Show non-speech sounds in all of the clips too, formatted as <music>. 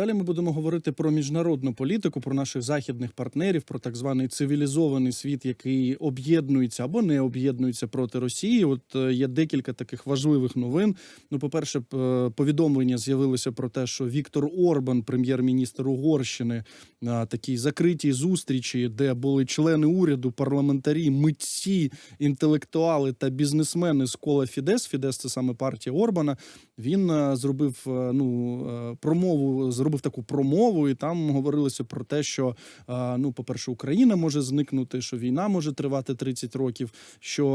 далі ми будемо говорити про міжнародну політику, про наших західних партнерів, про так званий цивілізований світ, який об'єднується або не об'єднується проти Росії. От е, є декілька таких важливих новин. Ну, по-перше, е, повідомлення з'явилося про те, що Віктор Орбан, прем'єр-міністр Угорщини, на такій закритій зустрічі, де були члени уряду, парламентарі, митці, інтелектуали та бізнесмени з кола Фідес. Фідес це саме партія Орбана. Він е, зробив ну промову, зробив таку промову, і там говорилося про те, що е, ну, по-перше, Україна може зникнути, що війна може тривати 30 років, що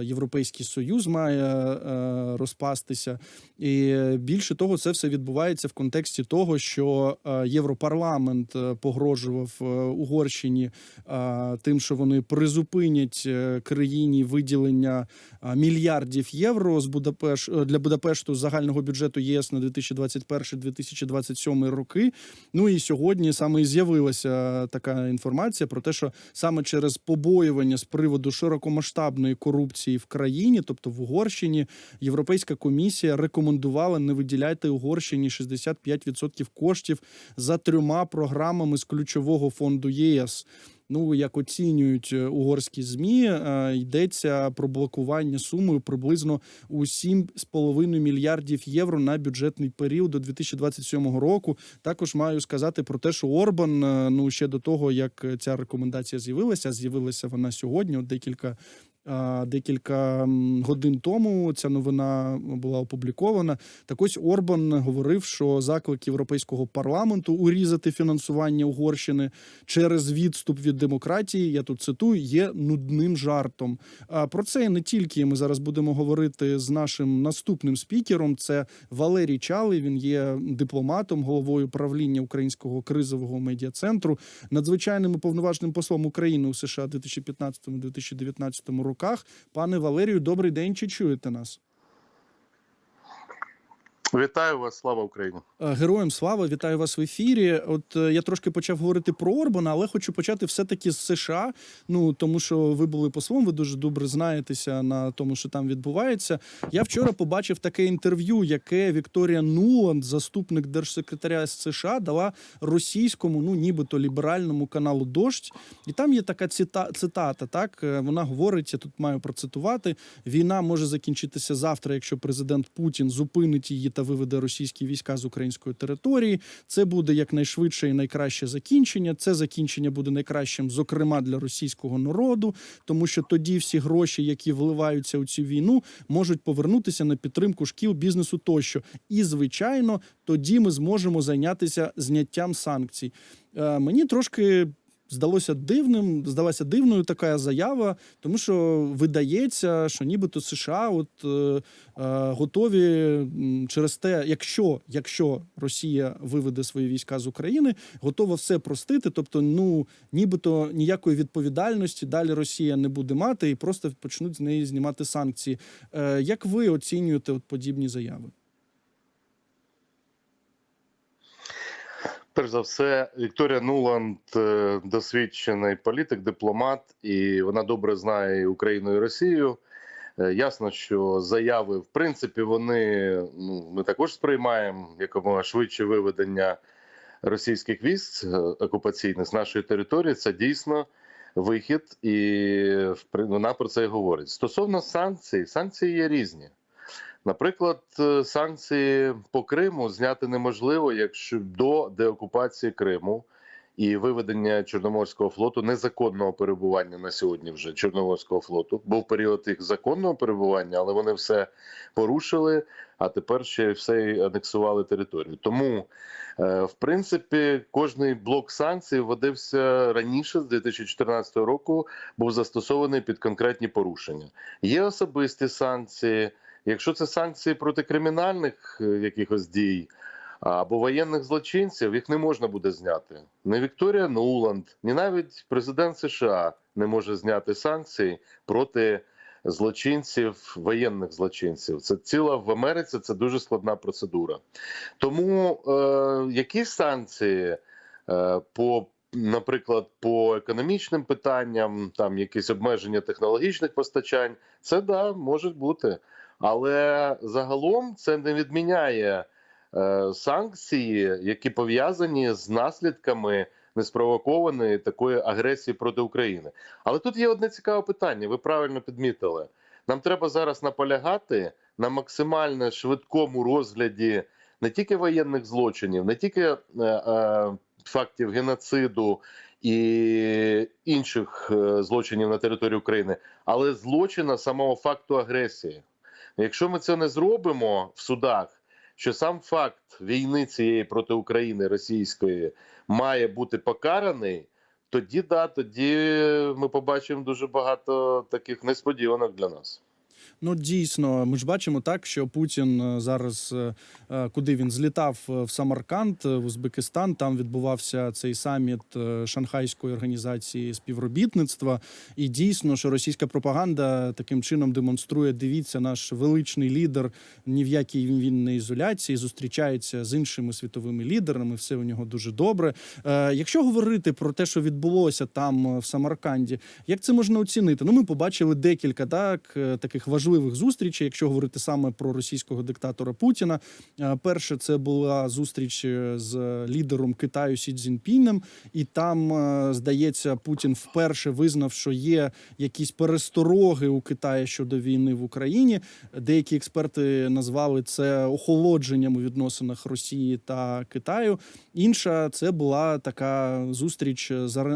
е, Європейський Союз має е, розпастися. І більше того, це все відбувається в контексті того, що Європарламент погрожував Угорщині тим, що вони призупинять країні виділення мільярдів євро з Будапеш... для Будапешту загального бюджету ЄС на 2021-2027 роки. Ну і сьогодні саме і з'явилася така інформація про те, що саме через побоювання з приводу широкомасштабної корупції в країні, тобто в Угорщині, Європейська комісія рекомендувала не виділяти Угорщині 65% коштів за трьома програмами з ключового фонду ЄС. Ну, як оцінюють е, угорські змі, е, йдеться про блокування сумою приблизно у 7,5 мільярдів євро на бюджетний період до 2027 року. Також маю сказати про те, що Орбан, е, ну ще до того, як ця рекомендація з'явилася, з'явилася вона сьогодні. От декілька. Декілька годин тому ця новина була опублікована. Так ось Орбан говорив, що заклик європейського парламенту урізати фінансування Угорщини через відступ від демократії. Я тут цитую, є нудним жартом. А про це не тільки ми зараз будемо говорити з нашим наступним спікером. Це Валерій Чалий. Він є дипломатом, головою правління українського кризового медіа-центру, надзвичайним і повноважним послом України у США 2015-2019 роках. Пане Валерію, добрий день. Чи чуєте нас? Вітаю вас, слава Україні. Е, Героям слава, вітаю вас в ефірі. От е, я трошки почав говорити про Орбана, але хочу почати все-таки з США. Ну тому що ви були послом, ви дуже добре знаєтеся на тому, що там відбувається. Я вчора побачив таке інтерв'ю, яке Вікторія Нуланд, заступник держсекретаря США, дала російському, ну нібито ліберальному каналу Дождь. І там є така цита, цитата. Так Е, вона говорить, я тут маю процитувати: війна може закінчитися завтра, якщо президент Путін зупинить її та виведе російські війська з української території. Це буде якнайшвидше і найкраще закінчення. Це закінчення буде найкращим, зокрема для російського народу, тому що тоді всі гроші, які вливаються у цю війну, можуть повернутися на підтримку шкіл, бізнесу тощо. І звичайно, тоді ми зможемо зайнятися зняттям санкцій. Е, мені трошки. Здалося дивним, здалася дивною така заява, тому що видається, що нібито США от е, е, готові через те, якщо, якщо Росія виведе свої війська з України, готова все простити. Тобто, ну нібито ніякої відповідальності далі Росія не буде мати і просто почнуть з неї знімати санкції. Е, як ви оцінюєте от подібні заяви? Перш за все, Вікторія Нуланд е, досвідчений політик, дипломат, і вона добре знає Україну і Росію. Е, Ясно, що заяви, в принципі, вони ну ми також сприймаємо якомога швидше виведення російських військ е, окупаційних з нашої території. Це дійсно вихід, і вона про це і говорить. Стосовно санкцій, санкції є різні. Наприклад, е, санкції по Криму зняти неможливо, якщо до деокупації Криму і виведення Чорноморського флоту незаконного перебування на сьогодні вже Чорноморського флоту. Був період їх законного перебування, але вони все порушили. А тепер ще все анексували територію. Тому, е, в принципі, кожний блок санкцій вводився раніше з 2014 року, був застосований під конкретні порушення. Є особисті санкції. Якщо це санкції проти кримінальних е, якихось дій або воєнних злочинців, їх не можна буде зняти. Не Вікторія Нуланд, ні навіть президент США не може зняти санкції проти злочинців, воєнних злочинців. Це ціла в Америці. Це дуже складна процедура. Тому е, які санкції е, по Наприклад, по економічним питанням, там якісь обмеження технологічних постачань, це да може бути. Але загалом це не відміняє е, санкції, які пов'язані з наслідками неспровокованої такої агресії проти України. Але тут є одне цікаве питання. Ви правильно підмітили. Нам треба зараз наполягати на максимально швидкому розгляді не тільки воєнних злочинів, не тільки е, е, фактів геноциду і інших е, злочинів на території України, але злочина самого факту агресії. Якщо ми це не зробимо в судах, що сам факт війни цієї проти України російської має бути покараний, тоді да, тоді ми побачимо дуже багато таких несподіванок для нас. Ну дійсно, ми ж бачимо так, що Путін е, зараз, е, е, куди він злітав в Самарканд, в Узбекистан. Там відбувався цей саміт Шанхайської організації співробітництва. І дійсно, що російська пропаганда таким чином демонструє: дивіться, наш величний лідер ні в якій він не ізоляції, зустрічається з іншими світовими лідерами. Все у нього дуже добре. Якщо говорити про те, що відбулося там в Самарканді, як це можна оцінити? Ну, ми побачили декілька так таких важливих зустрічей, якщо говорити саме про російського диктатора Путіна. Е, Перше, це була зустріч е, з лідером Китаю Сі Цзіньпінем, і там, е, здається, Путін вперше визнав, що є якісь перестороги у Китаї щодо війни в Україні. Деякі експерти назвали це охолодженням у відносинах Росії та Китаю. Інша це була така зустріч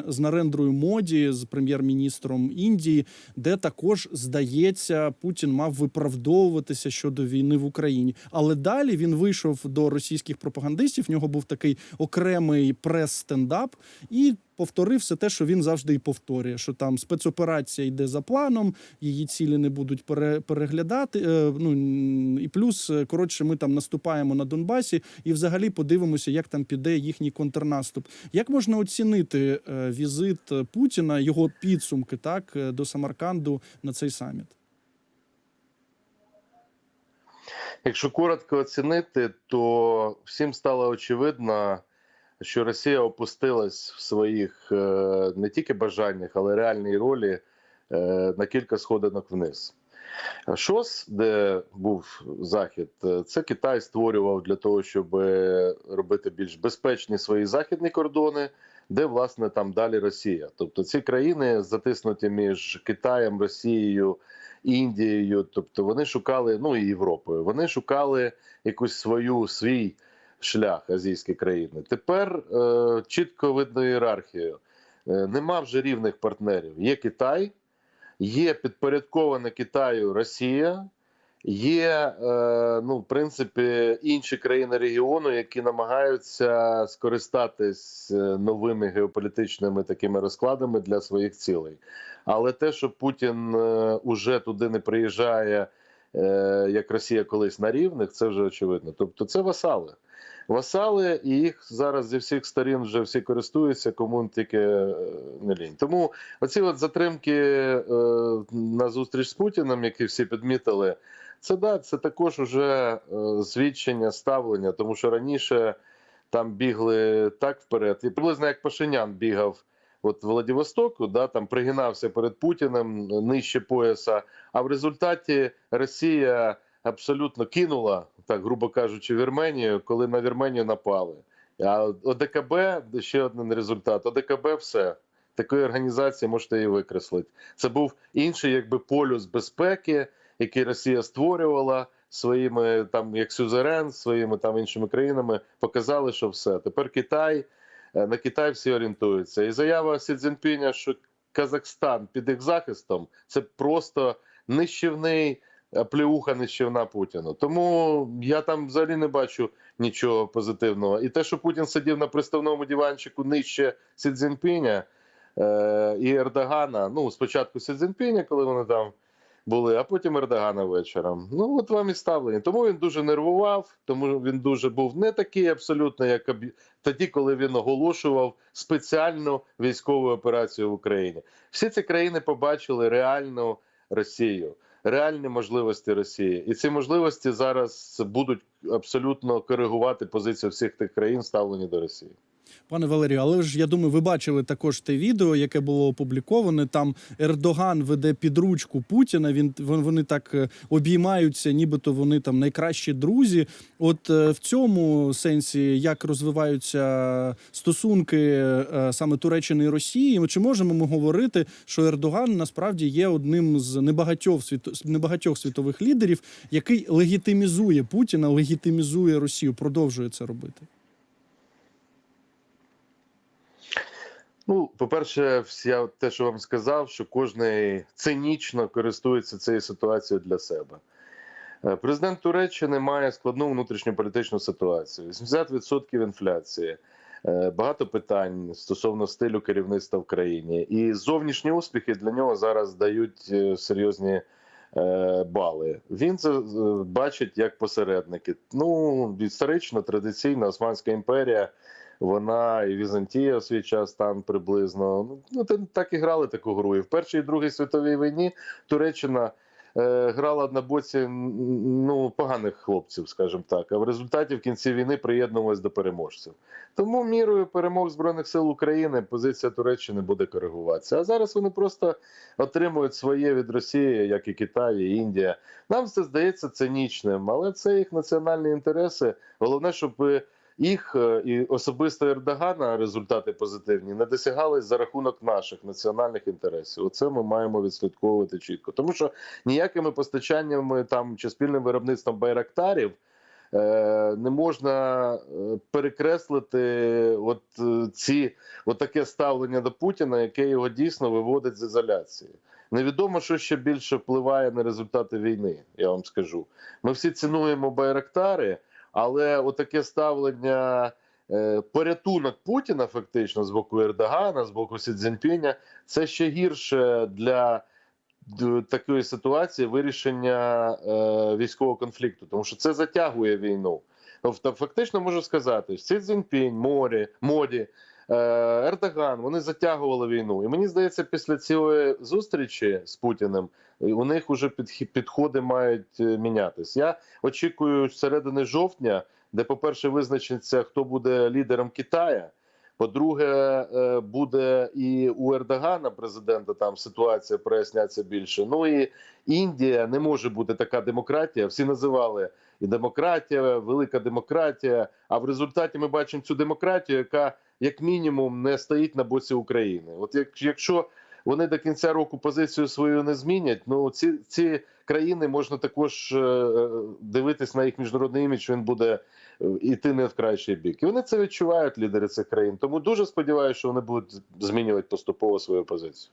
з Нарендрою Моді з прем'єр-міністром Індії, де також здається, Путін мав виправдовуватися щодо війни в Україні. Але далі він вийшов до російських пропагандистів. В нього був такий окремий прес-стендап і. Повторив все те, що він завжди і повторює: що там спецоперація йде за планом, її цілі не будуть пере, переглядати. е, Ну і плюс, е, коротше, ми там наступаємо на Донбасі, і взагалі подивимося, як там піде їхній контрнаступ. Як можна оцінити е, візит Путіна, його підсумки так до Самарканду на цей саміт? Якщо коротко оцінити, то всім стало очевидно, що Росія опустилась в своїх е, не тільки бажаннях, але реальній ролі е, на кілька сходинок вниз. ШОС, де був захід, е, це Китай створював для того, щоб робити більш безпечні свої західні кордони, де власне там далі Росія. Тобто ці країни затиснуті між Китаєм, Росією. Індією, тобто вони шукали, ну і Європою. Вони шукали якусь свою свій шлях азійські країни. Тепер е, чітко видно ієрархію. Е, нема вже рівних партнерів. Є Китай, є підпорядкована Китаю Росія, є е, ну, в принципі інші країни регіону, які намагаються скористатись е, новими геополітичними такими розкладами для своїх цілей. Але те, що Путін е, уже туди не приїжджає, як Росія колись на рівних, це вже очевидно. Тобто, це васали. Васали, і їх зараз зі всіх сторін вже всі користуються, кому тільки не лінь. Тому оці от затримки на зустріч з Путіним, які всі підмітили, це да, це також уже е, свідчення ставлення, тому що раніше там бігли так вперед, і приблизно як Пашинян бігав. От Владивостоку, да, там пригинався перед Путіним нижче пояса. А в результаті Росія абсолютно кинула, так грубо кажучи, Вірменію, коли на Вірменію напали. А ОДКБ ще один результат. ОДКБ все. Такої організації можете її викреслити. Це був інший, якби полюс безпеки, який Росія створювала своїми там, як Сюзерен, своїми там іншими країнами. Показали, що все. Тепер Китай е, на Китай всі орієнтуються. І заява Сі Цзіньпіня, що Казахстан під їх захистом, це просто нищівний е, плеуха нищівна Путіну. Тому я там взагалі не бачу нічого позитивного. І те, що Путін сидів на приставному диванчику нижче Сі Цзіньпіня е, і Ердогана. Ну, спочатку Сі Цзіньпіня, коли вони там були, а потім Ердогана вечором. Ну, от вам і ставлення. Тому він дуже нервував, тому він дуже був не такий абсолютно, як тоді, коли він оголошував спеціальну військову операцію в Україні. Всі ці країни побачили реальну Росію, реальні можливості Росії, і ці можливості зараз будуть абсолютно коригувати позицію всіх тих країн, ставлені до Росії. Пане Валерію, але ж я думаю, ви бачили також те відео, яке було опубліковане. Там Ердоган веде під ручку Путіна. Він вон- вони так е, обіймаються, нібито вони там найкращі друзі. От е, в цьому сенсі, як розвиваються стосунки е, саме Туреччини і Росії, чи можемо ми говорити, що Ердоган насправді є одним з небагатьох небагатьох світових лідерів, який легітимізує Путіна, легітимізує Росію, продовжує це робити. Ну, по-перше, я те, що вам сказав, що кожен цинічно користується цією ситуацією для себе. Е, Президент Туреччини має складну внутрішньополітичну ситуацію: 80% інфляції, е, багато питань стосовно стилю керівництва в країні. І зовнішні успіхи для нього зараз дають е, серйозні бали. Він це бачить як посередники. Ну, історично, традиційно, Османська імперія. Вона і Візантія в свій час там приблизно. Ну, Ну, так і грали таку гру. І в Першій і Другій світовій війні Туреччина е, грала на боці ну, поганих хлопців, скажімо так. А в результаті в кінці війни приєднувалась до переможців. Тому мірою перемог Збройних сил України позиція Туреччини буде коригуватися. А зараз вони просто отримують своє від Росії, як і Китай, і Індія. Нам це здається цинічним, але це їх національні інтереси. Головне, щоб е, їх е, і особисто Ердогана результати позитивні не досягались за рахунок наших національних інтересів. Оце ми маємо відслідковувати чітко, тому що ніякими постачаннями там чи спільним виробництвом байрактарів. е, Не можна е, перекреслити от ці от ставлення до Путіна, яке його дійсно виводить з ізоляції. Невідомо, що ще більше впливає на результати війни. Я вам скажу. Ми всі цінуємо байрактари, але отаке ставлення, е, порятунок Путіна, фактично, з боку Ердогана, з боку Сі Цзіньпіня, це ще гірше для такої ситуації вирішення е, військового конфлікту, тому що це затягує війну. Тобто, фактично можу сказати, Сі Цзіньпінь, Морі, Моді, е, Ердоган, вони затягували війну. І мені здається, після цієї зустрічі з Путіним у них підхи- підходи мають е, мінятись. Я очікую середини жовтня, де, по-перше, визначиться, хто буде лідером Китая. По-друге, е, буде і у Ердогана, президента, там ситуація проясняться більше. Ну і Індія не може бути така демократія. Всі називали і демократія, велика демократія. А в результаті ми бачимо цю демократію, яка як мінімум не стоїть на боці України. От як, якщо вони до кінця року позицію свою не змінять, ну ці, ці країни можна також е, е, дивитись на їх міжнародний імідж. Він буде йти іти не в кращий бік. І вони це відчувають лідери цих країн. Тому дуже сподіваюся, що вони будуть змінювати поступово свою позицію.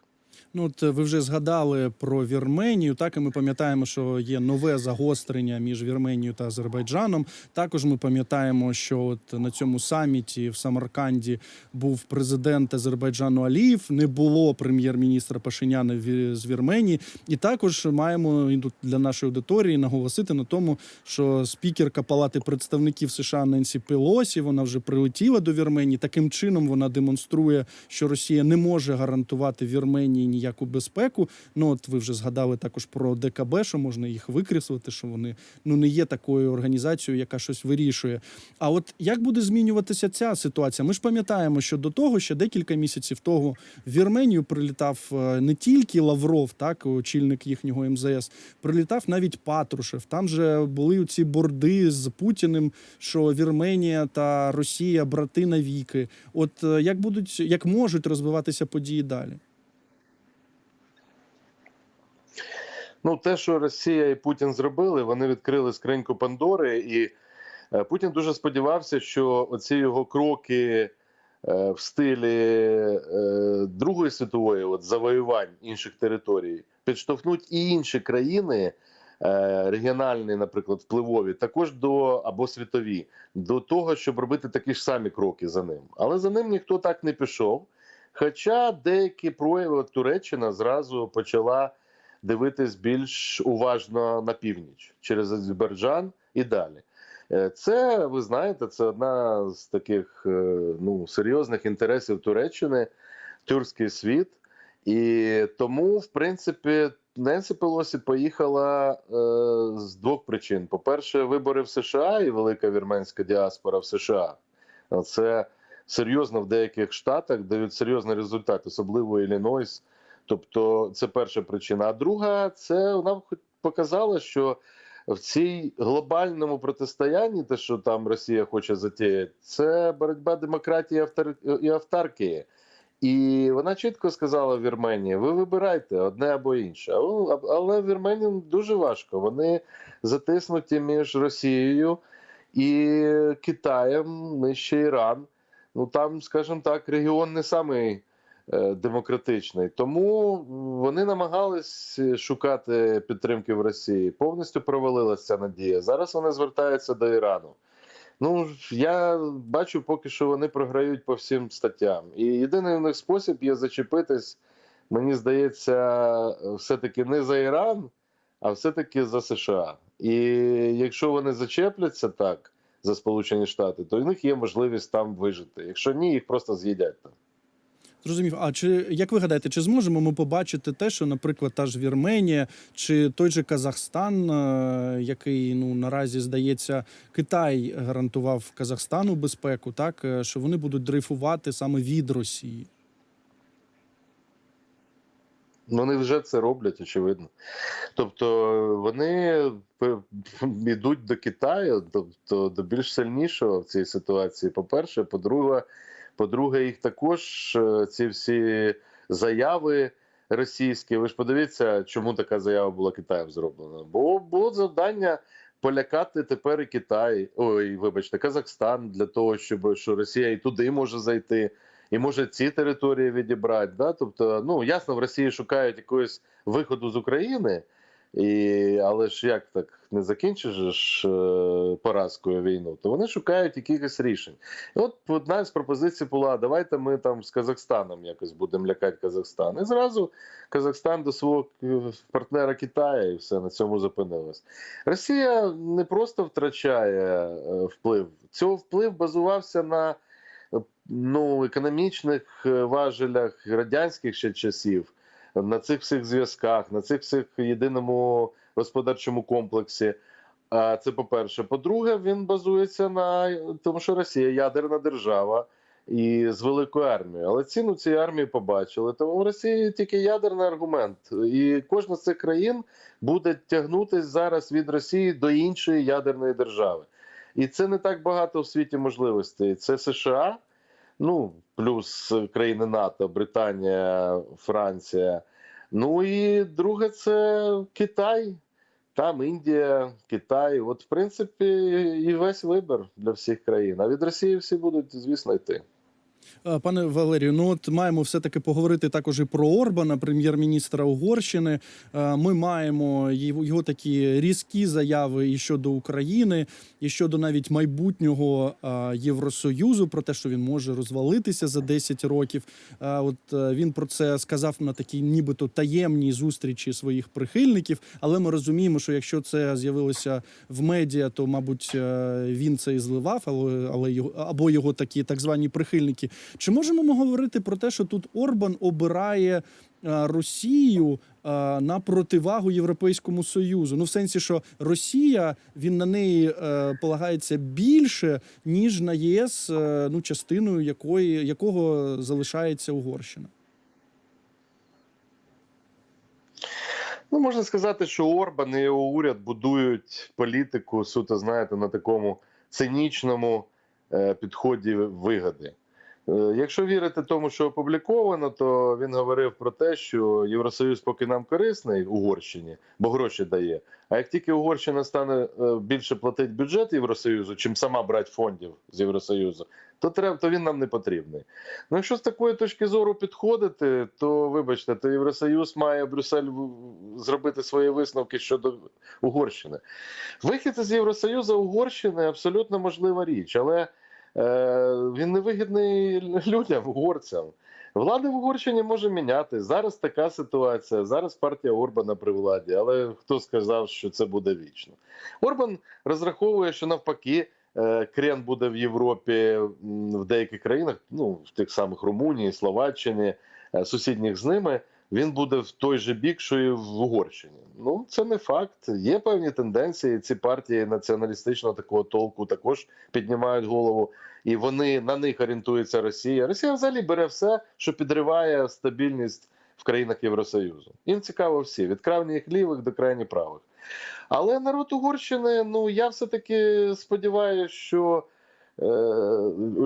Ну, от е, ви вже згадали про Вірменію. Так і ми пам'ятаємо, що є нове загострення між Вірменією та Азербайджаном. Також ми пам'ятаємо, що от на цьому саміті в Самарканді був президент Азербайджану Аліїв, не було прем'єр-міністра Пашиняна з Вірменії. І також маємо для нашої аудиторії наголосити на тому, що спікерка Палати представників США Ненсі Пелосі вона вже прилетіла до Вірменії. Таким чином вона демонструє, що Росія не може гарантувати Вірменії ніяку безпеку. Ну от ви вже згадали також про ДКБ, що можна їх викреслити, що вони ну не є такою організацією, яка щось вирішує. А от як буде змінюватися ця ситуація? Ми ж пам'ятаємо, що до того ще декілька місяців того в Вірменію прилітав е, не тільки Лавров, так очільник їхнього МЗС, прилітав навіть Патрушев. Там же були ці борди з Путіним, що Вірменія та Росія брати навіки. От е, як будуть, як можуть розвиватися події далі? Ну, те, що Росія і Путін зробили, вони відкрили скриньку Пандори, і е, Путін дуже сподівався, що оці його кроки е, в стилі е, Другої світової от, завоювань інших територій підштовхнуть і інші країни. Регіональні, наприклад, впливові, також до або світові, до того, щоб робити такі ж самі кроки за ним. Але за ним ніхто так не пішов. Хоча деякі прояви Туреччина зразу почала дивитись більш уважно на північ через Азербайджан і далі. Е, Це ви знаєте, це одна з таких е, ну серйозних інтересів Туреччини, тюркський світ. І тому, в принципі, Ненсі Пелосі поїхала е, з двох причин: по-перше, вибори в США і велика вірменська діаспора в США. Це серйозно в деяких штатах дають серйозний результат, особливо Іллінойс. Тобто, це перша причина. А друга, це нам хоч показало, що в цій глобальному протистоянні, те, що там Росія хоче затіяти, це боротьба демократії і автаркії. І вона чітко сказала Вірменії: ви вибирайте одне або інше. Але Вірменіям дуже важко. Вони затиснуті між Росією і Китаєм, нижче Іран. Ну там, скажімо так, регіон не самий демократичний. Тому вони намагались шукати підтримки в Росії. Повністю провалилася ця надія. Зараз вони звертаються до Ірану. Ну я бачу, поки що вони програють по всім статтям. І єдиний у них спосіб є зачепитись, мені здається, все-таки не за Іран, а все-таки за США. І якщо вони зачепляться так за Сполучені Штати, то у них є можливість там вижити. Якщо ні, їх просто з'їдять там. Зрозумів. А чи як ви гадаєте, чи зможемо ми побачити те, що, наприклад, та ж Вірменія чи той же Казахстан, е, який ну наразі здається, Китай гарантував Казахстану безпеку, так е, що вони будуть дрейфувати саме від Росії? Вони вже це роблять, очевидно. Тобто вони <laughs> йдуть до Китаю, тобто до більш сильнішого в цій ситуації. По-перше, по-друге, по-друге, їх також е, ці всі заяви російські. Ви ж подивіться, чому така заява була Китаєм зроблена. Бо було завдання. Полякати тепер і Китай, ой, вибачте, Казахстан для того, щоб що Росія і туди може зайти, і може ці території відібрати. Да? Тобто, ну ясно, в Росії шукають якогось виходу з України, і, але ж як так не закінчиш ж е, поразкою війну, то вони шукають якихось рішень. І от одна з пропозицій була: давайте ми там з Казахстаном якось будемо лякати Казахстан. І зразу Казахстан до свого е, партнера Китаю, і все на цьому зупинилось. Росія не просто втрачає е, вплив, цього вплив базувався на е, ну, економічних важелях радянських ще часів, на цих всіх зв'язках, на цих всіх єдиному господарчому комплексі. Це по-перше. По-друге, він базується на тому, що Росія ядерна держава і з великою армією. Але ціну цієї армії побачили. Тому в Росії тільки ядерний аргумент. І кожна з цих країн буде тягнутись зараз від Росії до іншої ядерної держави. І це не так багато в світі можливостей. Це США, ну плюс країни НАТО, Британія, Франція. Ну і друге, це Китай. Там Індія, Китай. От, в принципі, і весь вибір для всіх країн. А від Росії всі будуть, звісно, йти. Е, Пане Валерію, ну от маємо все таки поговорити також і про Орбана, прем'єр-міністра Угорщини. Е, Ми маємо його такі різкі заяви і щодо України, і щодо навіть майбутнього е, Євросоюзу, про те, що він може розвалитися за 10 років. От він про це сказав на такій, нібито таємній зустрічі своїх прихильників. Але ми розуміємо, що якщо це з'явилося в медіа, то мабуть він це і зливав, але але його або його такі так звані прихильники. Чи можемо ми говорити про те, що тут Орбан обирає е, Росію е, на противагу Європейському Союзу? Ну, в сенсі, що Росія він на неї е, полагається більше, ніж на ЄС, ну частиною якої якого залишається Угорщина. Ну, можна сказати, що Орбан і його уряд будують політику суто, знаєте, на такому цинічному підході вигоди. Е, Якщо вірити тому, що опубліковано, то він говорив про те, що Євросоюз поки нам корисний Угорщині, бо гроші дає. А як тільки Угорщина стане е, більше платити бюджет Євросоюзу, чим сама брати фондів з Євросоюзу, то треба, то він нам не потрібний. Ну, якщо з такої точки зору підходити, то вибачте, то Євросоюз має Брюссель зробити свої висновки щодо Угорщини. Вихід з Євросоюзу Угорщини абсолютно можлива річ, але він не вигідний людям, угорцям. Влада в Угорщині може міняти. Зараз така ситуація. Зараз партія Орбана при владі, але хто сказав, що це буде вічно? Орбан розраховує, що навпаки. е, Крен буде в Європі в деяких країнах, ну в тих самих Румунії, Словаччині, е, сусідніх з ними, він буде в той же бік, що і в Угорщині. Ну це не факт. Є певні тенденції. Ці партії націоналістичного такого толку також піднімають голову, і вони на них орієнтується Росія. Росія взагалі бере все, що підриває стабільність в країнах Євросоюзу. Їм цікаво всі від крайніх лівих до крайніх правих. Але народ Угорщини, ну я все-таки сподіваюся, що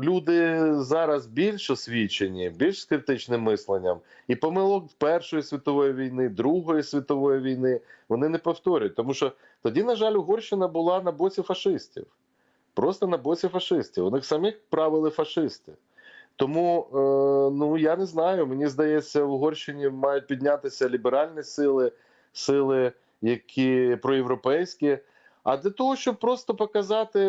люди зараз більш освічені, більш з критичним мисленням, і помилок Першої світової війни, Другої світової війни вони не повторюють. Тому що тоді, на жаль, Угорщина була на боці фашистів. Просто на боці фашистів. У них самих правили фашисти. Тому, е, ну я не знаю. Мені здається, в Угорщині мають піднятися ліберальні сили, сили, які проєвропейські. А для того, щоб просто показати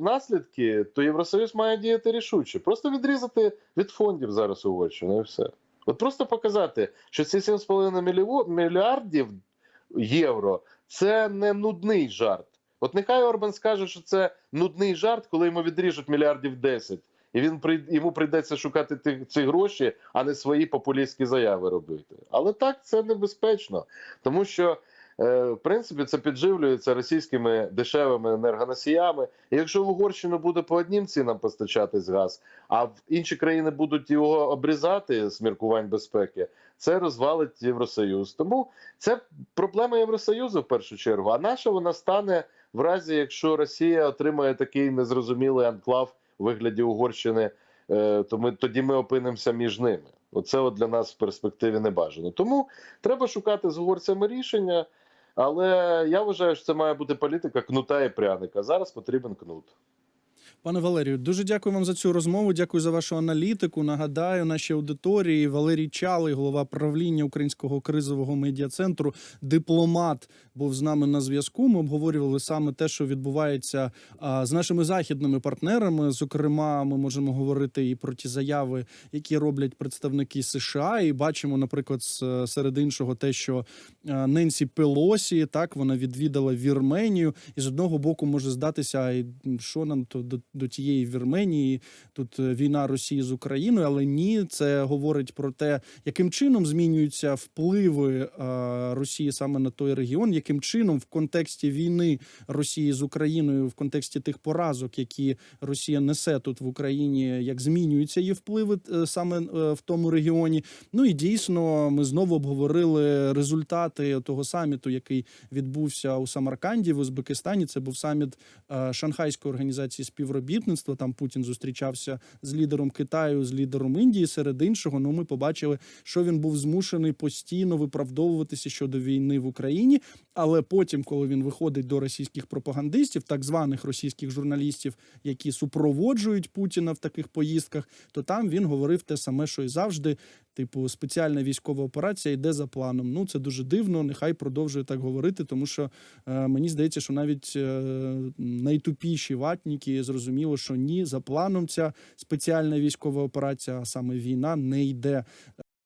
наслідки, то Євросоюз має діяти рішуче. Просто відрізати від фондів зараз Угорщину і все. От просто показати, що ці 7,5 мільйо- мільярдів євро це не нудний жарт. От нехай Орбан скаже, що це нудний жарт, коли йому відріжуть мільярдів 10. І він йому прийдеться шукати ті, ці гроші, а не свої популістські заяви робити. Але так це небезпечно, тому що в принципі це підживлюється російськими дешевими енергоносіями. І якщо в Угорщину буде по одним цінам постачатись газ, а в інші країни будуть його обрізати з міркувань безпеки, це розвалить Євросоюз. Тому це проблема Євросоюзу в першу чергу. А наша вона стане в разі, якщо Росія отримає такий незрозумілий анклав у вигляді Угорщини, е, то ми тоді ми опинимося між ними. Оце от для нас в перспективі не бажано. Тому треба шукати з угорцями рішення. Але я вважаю, що це має бути політика кнута і пряника. Зараз потрібен кнут. Пане Валерію, дуже дякую вам за цю розмову. Дякую за вашу аналітику. Нагадаю, нашій аудиторії Валерій Чалий, голова правління Українського кризового медіа-центру, дипломат, був з нами на зв'язку. Ми обговорювали саме те, що відбувається з нашими західними партнерами. Зокрема, ми можемо говорити і про ті заяви, які роблять представники США. І бачимо, наприклад, серед іншого, те, що Ненсі Пелосі так вона відвідала Вірменію, і з одного боку може здатися, а що нам то до, до тієї Вірменії тут е, війна Росії з Україною, але ні, це говорить про те, яким чином змінюються впливи е, Росії саме на той регіон, яким чином в контексті війни Росії з Україною, в контексті тих поразок, які Росія несе тут в Україні, як змінюються її впливи е, саме в тому регіоні. Ну і дійсно, ми знову обговорили результати того саміту, який відбувся у Самарканді в Узбекистані. Це був саміт Шанхайської організації співробітництва. Там Путін зустрічався з лідером Китаю, з лідером Індії. Серед іншого, ну ми побачили, що він був змушений постійно виправдовуватися щодо війни в Україні. Але потім, коли він виходить до російських пропагандистів, так званих російських журналістів, які супроводжують Путіна в таких поїздках, то там він говорив те саме, що і завжди. Типу, спеціальна військова операція йде за планом. Ну це дуже дивно. Нехай продовжує так говорити, тому що е, мені здається, що навіть е, найтупіші ватніки зрозуміло, що ні, за планом ця спеціальна військова операція, а саме війна, не йде.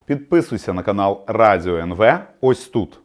Підписуйся на канал Радіо НВ ось тут.